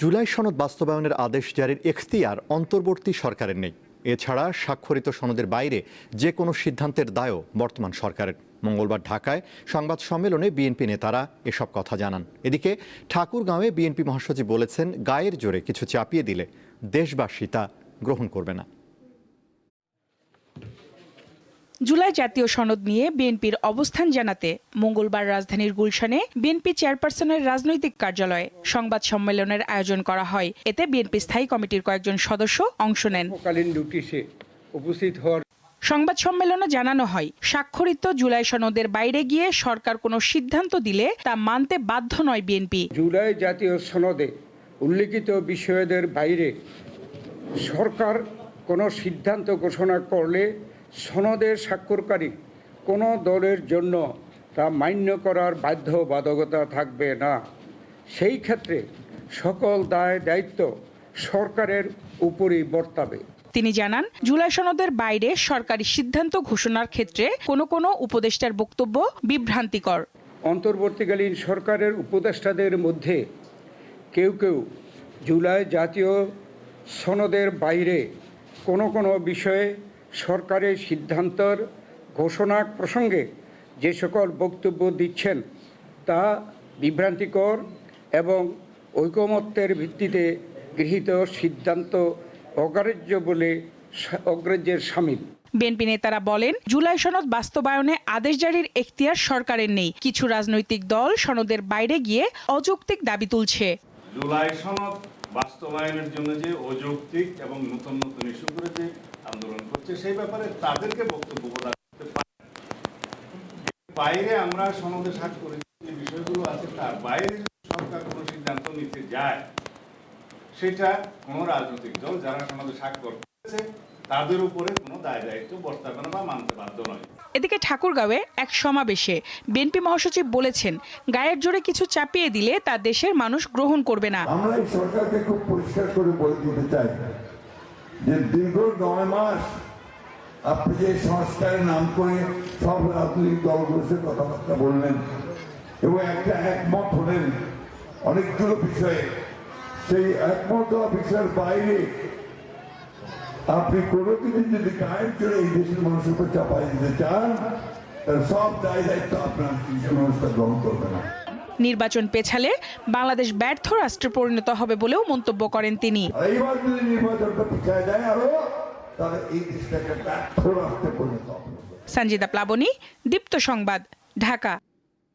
জুলাই সনদ বাস্তবায়নের আদেশ জারির এখতিয়ার অন্তর্বর্তী সরকারের নেই। এছাড়া স্বাক্ষরিত সনদের বাইরে যে কোনো সিদ্ধান্তের দায়ও বর্তমান সরকারের। মঙ্গলবার ঢাকায় সংবাদ সম্মেলনে বিএনপি নেতারা এসব কথা জানান। এদিকে ঠাকুরগাঁওয়ে বিএনপি মহাসচিব বলেছেন, গায়ের জোরে কিছু চাপিয়ে দিলে দেশবাসী তা গ্রহণ করবে না। জুলাই জাতীয় সনদ নিয়ে বিএনপির অবস্থান জানাতে মঙ্গলবার রাজধানীর গুলশানে বিএনপি চেয়ারপারসনের রাজনৈতিক কার্যালয়ে সংবাদ সম্মেলনের আয়োজন করা হয়। এতে বিএনপি স্থায়ী কমিটির কয়েকজন সদস্য অংশ নেন। উপস্থিত হওয়ার সংবাদ সম্মেলনে জানানো হয় স্বাক্ষরিত জুলাই সনদের বাইরে গিয়ে সরকার কোনো সিদ্ধান্ত দিলে তা মানতে বাধ্য নয় বিএনপি। জুলাই জাতীয় সনদে উল্লিখিত বিষয়দের বাইরে সরকার কোনো সিদ্ধান্ত ঘোষণা করলে সনদের স্বাক্ষরকারী কোনো দলের জন্য তা মান্য করার বাধ্যবাধকতা থাকবে না। সেই ক্ষেত্রে সকল দায় দায়িত্ব সরকারের উপরই বর্তাবে। তিনি জানান জুলাই সনদের বাইরে সরকারি সিদ্ধান্ত ঘোষণার ক্ষেত্রে কোনো কোনো উপদেষ্টার বক্তব্য বিভ্রান্তিকর। অন্তর্বর্তীকালীন সরকারের উপদেষ্টাদের মধ্যে কেউ কেউ জুলাই জাতীয় সনদের বাইরে কোনো কোনো বিষয়ে সরকারের সিদ্ধান্তর ঘোষণা প্রসঙ্গে যে সকল বক্তব্য দিচ্ছেন তা বিভ্রান্তিকর এবং ঐকমত্যের ভিত্তিতে গৃহীত সিদ্ধান্ত অগ্রাহ্য বলে অগ্রাহ্যের সামিল বিএনপি নেতারা বলেন জুলাই সনদ বাস্তবায়নে আদেশ জারির এখতিয়ার সরকারের নেই। কিছু রাজনৈতিক দল সনদের বাইরে গিয়ে অযৌক্তিক দাবি তুলছে। জুলাই সনদ বাস্তবায়নের জন্য যে অযৌক্তিক এবং নতুন নতুন ইস্যু করে যে আন্দোলন করছে সেই ব্যাপারে তাদেরকে বক্তব্য প্রদান করতে পারে। বাইরে আমরা সনদে স্বাক্ষর যে বিষয়গুলো আছে তার বাইরে সরকার কোনো সিদ্ধান্ত নিতে যায় সেটা কোনো রাজনৈতিক দল যারা সনদে স্বাক্ষর করেছে তাদের উপরে কোনো দায় দায়িত্ব বর্তাবে না বা মানতে বাধ্য নয়। এদিকে ঠাকুরগাঁওয়ে এক সমাবেশে বিএনপি মহাসচিব বলেছেন গায়ের জোরে কিছু চাপিয়ে দিলে তা দেশের মানুষ গ্রহণ করবে না। আমরা এই সরকারকে খুব পরিষ্কার করে বলে দিতে চাই। যে দীর্ঘ নয় মাস আপনি যে সংস্কারের নাম করে সব রাজনৈতিক দলগুলোর কথাবার্তা বললেন এবং একটা একমত হলেন অনেকগুলো বিষয়ে সেই একমত বিষয়ের বাইরে আপনি কোনো কিছু যদি গায়ের জন্য এই দেশের মানুষের উপর চাপাই দিতে চান সব দায় দায়িত্ব আপনার দেশের মানুষটা গ্রহণ করবে না নির্বাচন পেছালে বাংলাদেশ ব্যর্থ রাষ্ট্রে পরিণত হবে বলেও মন্তব্য করেন তিনি। সঞ্জিতা প্লাবনী দীপ্ত সংবাদ ঢাকা।